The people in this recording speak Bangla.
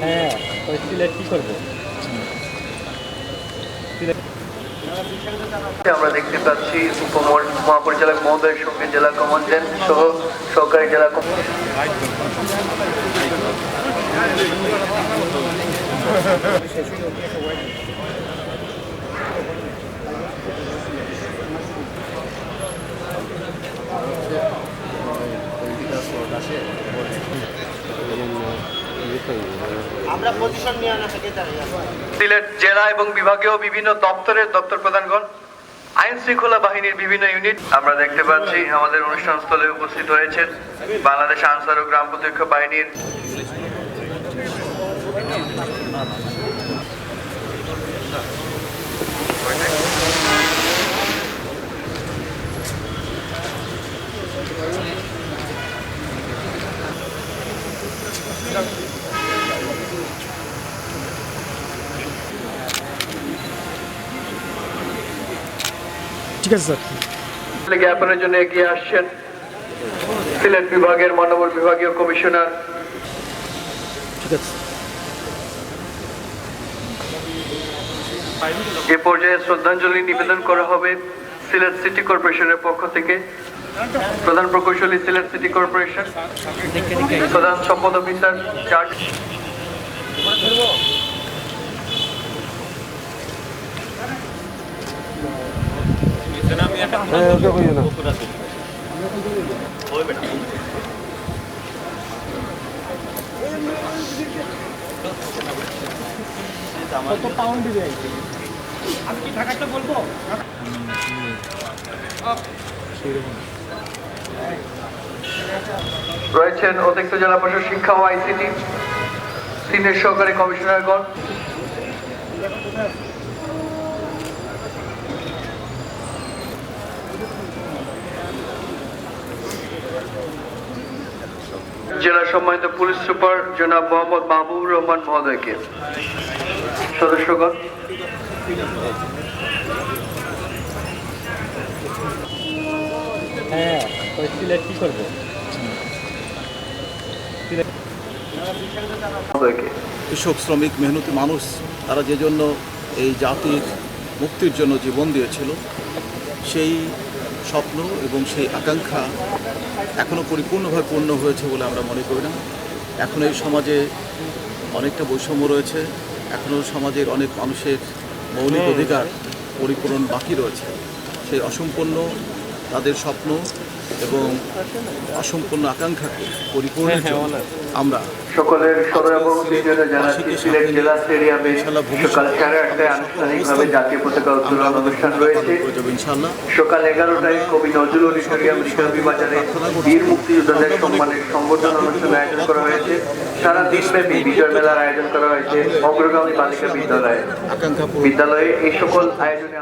হ্যাঁ করব? আমরা দেখতে পাচ্ছি উপমল মহাপরিচালক মহোদয়ের সঙ্গে জেলা কমান্ডেন্ট সহ সহকারী জেলা কম- আমরা পজিশন নিয়ে আনা থেকে দাঁড়িয়ে আছি। সিলেট জেলা এবং বিভাগীয় বিভিন্ন দপ্তরের দপ্তর প্রধানগণ, আইন শৃঙ্খলা বাহিনীর বিভিন্ন ইউনিট, আমরা দেখতে পাচ্ছি আমাদের অনুষ্ঠানস্থলে উপস্থিত হয়েছেন বাংলাদেশ আনসার ও গ্রাম প্রতিরক্ষা বাহিনীর ঠিক আছে স্যার। জ্ঞাপনের জন্য এগিয়ে আসছেন? সিলেট বিভাগের মানবর বিভাগীয় কমিশনার। ঠিক আছে যে পর্যায়ে শ্রদ্ধাঞ্জলি নিবেদন করা হবে সিলেট সিটি কর্পোরেশনের পক্ষ থেকে। প্রধান প্রকৌশলী সিলেট সিটি কর্পোরেশন। প্রধান সম্পদ অফিসার চার্জ রয়েছেন অতিরিক্ত জেলা প্রশাসক শিক্ষা ও আইসিটি সিনিয়র সহকারী কমিশনারগণ। সম্মানিত পুলিশ সুপার জনাব মোহাম্মদ মাহবুব রহমান মহোদয়কে। সদস্যগণ। হ্যাঁ করব? কৃষক শ্রমিক মেহনতি মানুষ তারা যে জন্য এই জাতির মুক্তির জন্য জীবন দিয়েছিল সেই স্বপ্ন এবং সেই আকাঙ্ক্ষা এখনও পরিপূর্ণভাবে পূর্ণ হয়েছে বলে আমরা মনে করি না। এখন এই সমাজে অনেকটা বৈষম্য রয়েছে। এখনও সমাজের অনেক মানুষের মৌলিক অধিকার পরিপূরণ বাকি রয়েছে। সেই অসম্পূর্ণ তাদের স্বপ্ন এবং অসম্পূর্ণ আকাঙ্ক্ষাকে পরিপূর্ণের জন্য আমরা সকলের সদরাবহতির জানাচ্ছি সিলেট জেলা স্টেডিয়ামে সকাল সাড়ে আটটায় আনুষ্ঠানিকভাবে জাতীয় পতাকা উত্তোলন অনুষ্ঠান রয়েছে। করে যাব ইনশাল্লাহ। সকাল এগারোটায় কবি নজরুল অডিটোরিয়াম রিকাবি বাজারে বীর মুক্তিযোদ্ধাদের সম্মানের সংবর্ধনা অনুষ্ঠান আয়োজন করা হয়েছে। সারা বিজয় মেলার আয়োজন করা হয়েছে অগ্রগামী বালিকা বিদ্যালয়ে। বিদ্যালয়ে এই সকল আয়োজনে